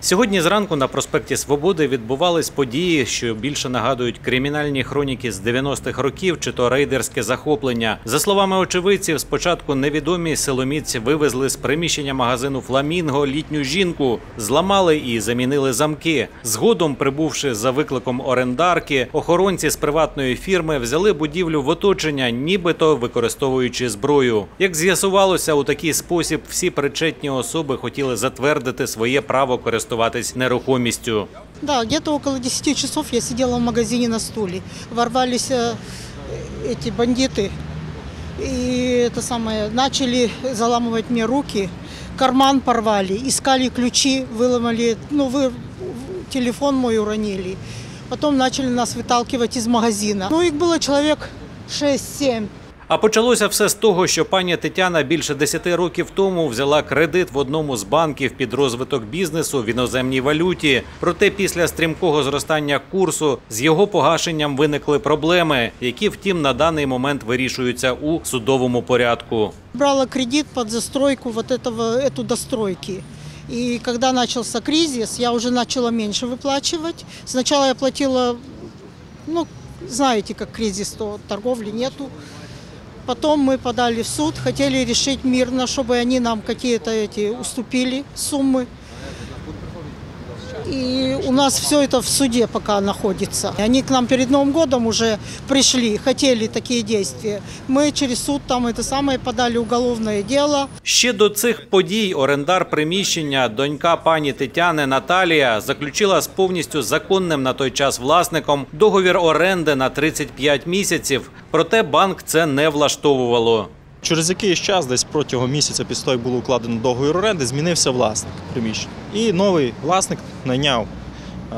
Сьогодні зранку на проспекті Свободи відбувались події, що більше нагадують кримінальні хроніки з 90-х років чи то рейдерське захоплення. За словами очевидців, спочатку невідомі силоміці вивезли з приміщення магазину Фламінго літню жінку, зламали і замінили замки. Згодом, прибувши за викликом орендарки, охоронці з приватної фірми взяли будівлю в оточення, нібито використовуючи зброю. Як з'ясувалося, у такий спосіб всі причетні особи хотіли затвердити своє право користуватись нерухомістю. Да, где-то около 10 часов я сидела в магазине на стуле. Ворвались э, эти бандиты и это самое, начали заламывать мне руки, карман порвали, искали ключи, выломали, ну, вы, телефон мой уронили. Потом начали нас выталкивать из магазина. Ну, их было человек 6-7. А почалося все з того, що пані Тетяна більше 10 років тому взяла кредит в одному з банків під розвиток бізнесу в іноземній валюті. Проте після стрімкого зростання курсу з його погашенням виникли проблеми, які, втім, на даний момент вирішуються у судовому порядку. Брала кредит под застройку вот этого, эту достройки. И когда начался кризис, я уже начала меньше выплачивать. Сначала я платила, ну, знаете, как кризис, то торговли нету. Потом мы подали в суд, хотели решить мирно, чтобы они нам какие-то эти уступили суммы. И у нас все это в суде пока находится. Они к нам перед Новым годом уже пришли, хотели такие действия. Мы через суд там это самое подали уголовное дело. Ще до цих подій орендар приміщення, донька пані Тетяни Наталія, заключила з повністю законним на той час власником договір оренди на 35 місяців. Проте банк це не влаштовувало. Через якийсь час, десь протягом місяця після того, як було укладено договір оренди, змінився власник приміщення. І новий власник найняв е,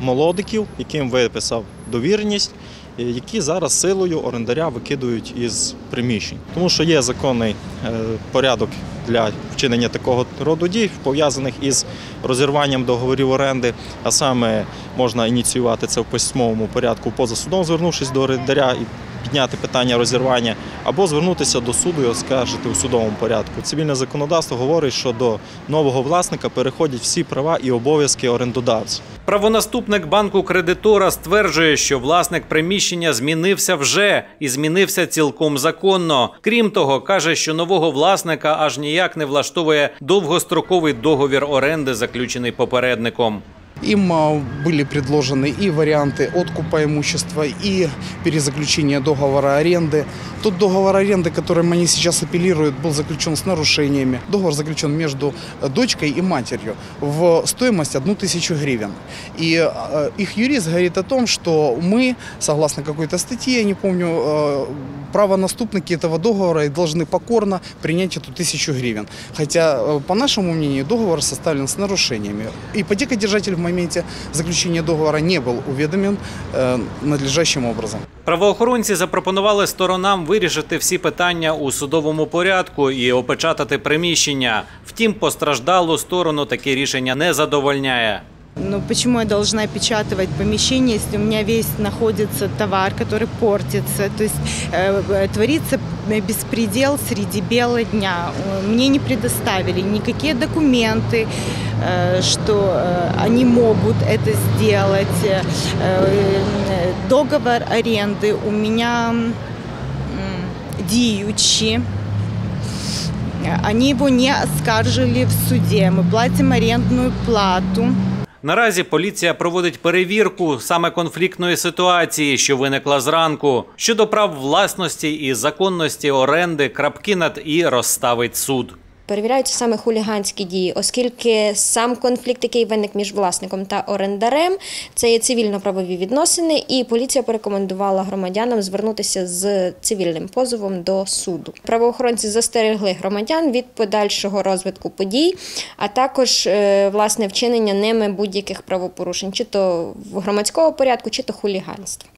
молодиків, яким виписав довіреність, е, які зараз силою орендаря викидують із приміщень. Тому що є законний е, порядок для вчинення такого роду дій, пов'язаних із розірванням договорів оренди, а саме можна ініціювати це в письмовому порядку поза судом, звернувшись до орендаря підняти питання розірвання, або звернутися до суду і оскаржити у судовому порядку. Цивільне законодавство говорить, що до нового власника переходять всі права і обов'язки орендодавця. Правонаступник банку кредитора стверджує, що власник приміщення змінився вже і змінився цілком законно. Крім того, каже, що нового власника аж ніяк не влаштовує довгостроковий договір оренди, заключений попередником. Им а, были предложены и варианты откупа имущества, и перезаключения договора аренды. Тот договор аренды, которым они сейчас апеллируют, был заключен с нарушениями. Договор заключен между э, дочкой и матерью в стоимость 1 тысячу гривен. И э, их юрист говорит о том, что мы, согласно какой-то статье, я не помню, э, правонаступники этого договора и должны покорно принять эту тысячу гривен. Хотя, по нашему мнению, договор составлен с нарушениями. Ипотекодержатель в моменте заключения договора не был уведомлен надлежащим образом. Правоохоронці запропонували сторонам вирішити всі питання у судовому порядку і опечатати приміщення. Втім, постраждалу сторону таке рішення не задовольняє. Ну почему я должна печатывать помещение, если у меня весь находится товар, который портится? То есть э, э, творится беспредел среди бела дня. Э, Мне не предоставили никакие документы, э, что э, они могут это сделать. Э, э, Договор аренды у меня м, діючий. Они его не оскаржили в суде. Мы платим арендную плату. Наразі поліція проводить перевірку саме конфліктної ситуації, що виникла зранку. Щодо прав власності і законності оренди, крапки над і розставить суд. Перевіряються саме хуліганські дії, оскільки сам конфлікт, який виник між власником та орендарем, це є цивільно-правові відносини, і поліція порекомендувала громадянам звернутися з цивільним позовом до суду. Правоохоронці застерегли громадян від подальшого розвитку подій, а також е, власне вчинення ними будь-яких правопорушень, чи то в громадського порядку, чи то хуліганства.